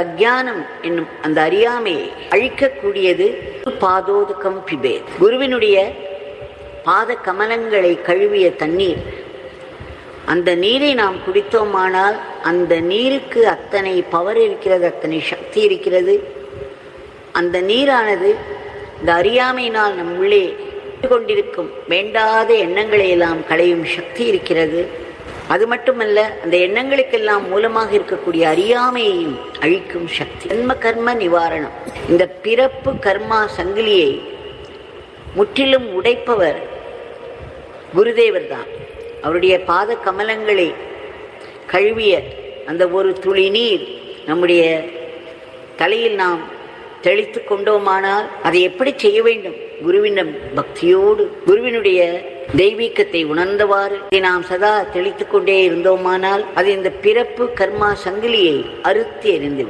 அஜானம் என்னும் அந்த அறியாமையை அழிக்கக்கூடியது பாதோதுக்கம் பிபேத். குருவினுடைய பாத கமலங்களை கழுவிய தண்ணீர். அந்த நீரை நாம் குடித்தோமானால் அந்த நீருக்கு அத்தனை பவர் இருக்கிறது அத்தனை சக்தி இருக்கிறது. அந்த நீரானது இந்த அறியாமையினால் நம் உள்ளே கொண்டிருக்கும் வேண்டாத எண்ணங்களை எல்லாம் களையும் சக்தி இருக்கிறது. அது மட்டுமல்ல அந்த எண்ணங்களுக்கெல்லாம் மூலமாக இருக்கக்கூடிய அறியாமையையும் அழிக்கும் சக்தி. ஜன்ம கர்ம நிவாரணம். இந்த பிறப்பு கர்மா சங்கிலியை முற்றிலும் உடைப்பவர் குருதேவர் தான். அவருடைய பாத கமலங்களை கழுவிய அந்த ஒரு துளி நீர் நம்முடைய தலையில் நாம் தெளித்து கொண்டோமானால் அதை எப்படி செய்ய வேண்டும்? குருவினம் பக்தியோடு குருவினுடைய தெய்வீகத்தை உணர்ந்தவாறு நாம் சதா தெளித்துக் கொண்டே இருந்தோமானால் அது இந்த பிறப்பு கர்மா சங்கிலியை அறுத்து எறிந்து